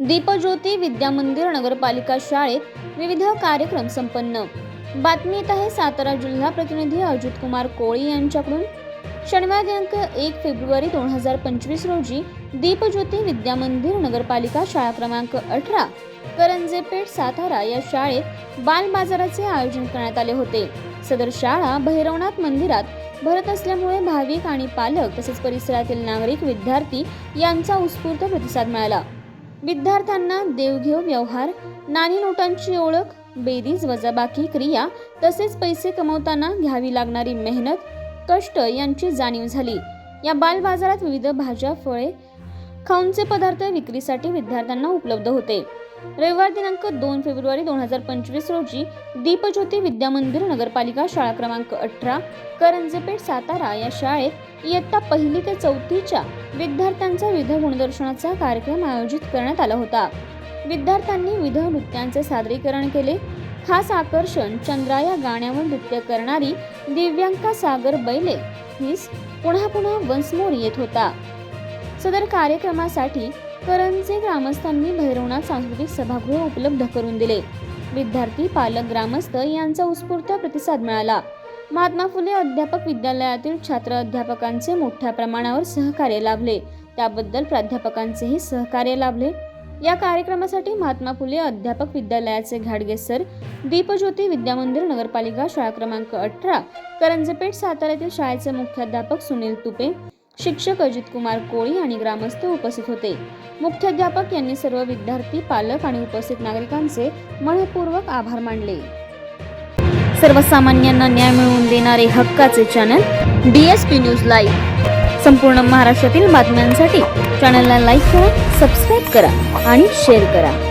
दीपज्योती विद्यामंदिर नगरपालिका शाळेत विविध कार्यक्रम संपन्न. बातमी येत आहे सातारा जिल्हा प्रतिनिधी अजित कुमार कोळी यांच्याकडून. शनिवार दिनांक एक फेब्रुवारी दोन हजार पंचवीस रोजी दीपज्योती विद्यामंदिर नगरपालिका शाळा क्रमांक अठरा करंजेपेठ सातारा या शाळेत बाल बाजाराचे आयोजन करण्यात आले होते. सदर शाळा भैरवनाथ मंदिरात भरत असल्यामुळे भाविक आणि पालक तसेच परिसरातील नागरिक विद्यार्थी यांचा उत्स्फूर्त प्रतिसाद मिळाला. विद्यार्थ्यांना देवघेव व्यवहार नाणी नोटांची ओळख बेरीज वजाबाकी क्रिया तसेच पैसे कमवताना घ्यावी लागणारी मेहनत कष्ट यांची जाणीव झाली. या बाल बाजारात विविध भाज्या फळे खाऊनचे पदार्थ विक्रीसाठी विद्यार्थ्यांना उपलब्ध होते. रविवार दिनांक दोन फेब्रुवारी दोन हजार पंचवीस रोजी दीपज्योती विद्यामंदिर नगरपालिका शाळा क्रमांक अठरा करंजेपेठ सातारा या शाळेत इयत्ता पहिली ते चौथीच्या विद्यार्थ्यांचा विध गुणदर्शनाचा कार्यक्रम आयोजित करण्यात आला होता. विद्यार्थ्यांनी विध नृत्यांचे सादरीकरण केले. खास आकर्षण चंद्रा या गाण्यावर नृत्य करणारी दिव्यांका सागर बैले हीच पुन्हा पुन्हा वंसमोर येत होता. सदर कार्यक्रमासाठी करंजे ग्रामस्थांनी भैरवनाथ सांस्कृतिक सभागृह उपलब्ध करून दिले. विद्यार्थी पालक ग्रामस्थ यांचा उत्स्फूर्त प्रतिसाद मिळाला. महात्मा फुले अध्यापक विद्यालयातील छात्र अध्यापकांचे मोठ्या प्रमाणावर सहकार्य लाभले. त्याबद्दल प्राध्यापकांचेही सहकार्य लाभले. या कार्यक्रमासाठी महात्मा फुले अध्यापक विद्यालयाचे घाडगे सर दीपज्योती विद्यामंदिर नगरपालिका शाळा क्रमांक अठरा करंजपेठ साताऱ्यातील शाळेचे मुख्याध्यापक सुनील तुपे शिक्षक अजित कुमार कोळी आणि ग्रामस्थ उपस्थित होते. मुख्याध्यापक यांनी सर्व विद्यार्थी पालक आणि उपस्थित नागरिकांचे मनपूर्वक आभार मानले. सर्वसामान्यांना न्याय मिळवून देणारे हक्काचे channel D S P news live संपूर्ण महाराष्ट्रातील बातम्यांसाठी चॅनलला लाईक करा सबस्क्राईब करा आणि शेअर करा.